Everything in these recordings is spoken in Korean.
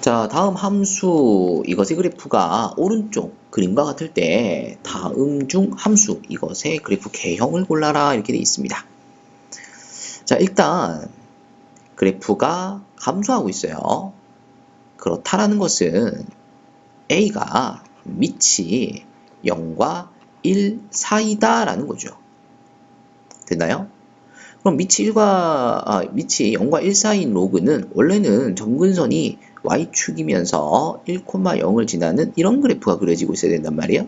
자, 다음 함수 이것의 그래프가 오른쪽 그림과 같을 때 다음 중 함수 이것의 그래프 개형을 골라라 이렇게 되어 있습니다. 자, 일단 그래프가 감소하고 있어요. 그렇다라는 것은 a가 밑이 0과 1 사이다 라는 거죠. 됐나요? 그럼 밑이 1과 아, 밑이 0과 1 사이인 로그는 원래는 점근선이 y축이면서 1,0을 지나는 이런 그래프가 그려지고 있어야 된단 말이에요.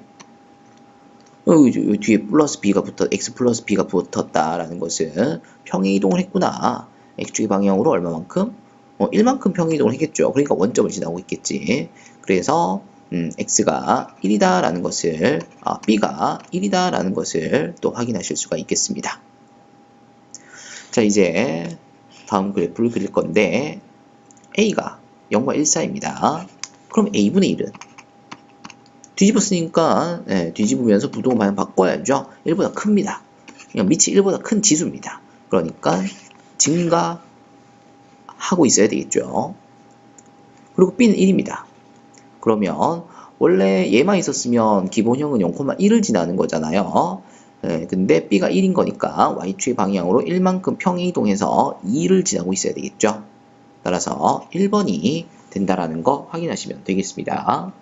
어, 뒤에 플러스 b가 붙어 x 플러스 b가 붙었다라는 것은 평행 이동을 했구나. x축의 방향으로 얼마만큼? 어, 1만큼 평행 이동을 했겠죠. 그러니까 원점을 지나고 있겠지. 그래서 음, x가 1이다라는 것을 아, b가 1이다라는 것을 또 확인하실 수가 있겠습니다. 자, 이제 다음 그래프를 그릴 건데 a가 0과 1 사이입니다. 그럼 a분의 1은 뒤집었으니까 예, 뒤집으면서 부동의 방향 바꿔야죠. 1보다 큽니다. 그냥 밑이 1보다 큰 지수입니다. 그러니까 증가하고 있어야 되겠죠. 그리고 b는 1입니다. 그러면 원래 얘만 있었으면 기본형은 0,1을 지나는 거잖아요. 예, 근데 b가 1인 거니까 y축의 방향으로 1만큼 평행 이동해서 2를 지나고 있어야 되겠죠. 따라서 1번이 된다라는 거 확인하시면 되겠습니다.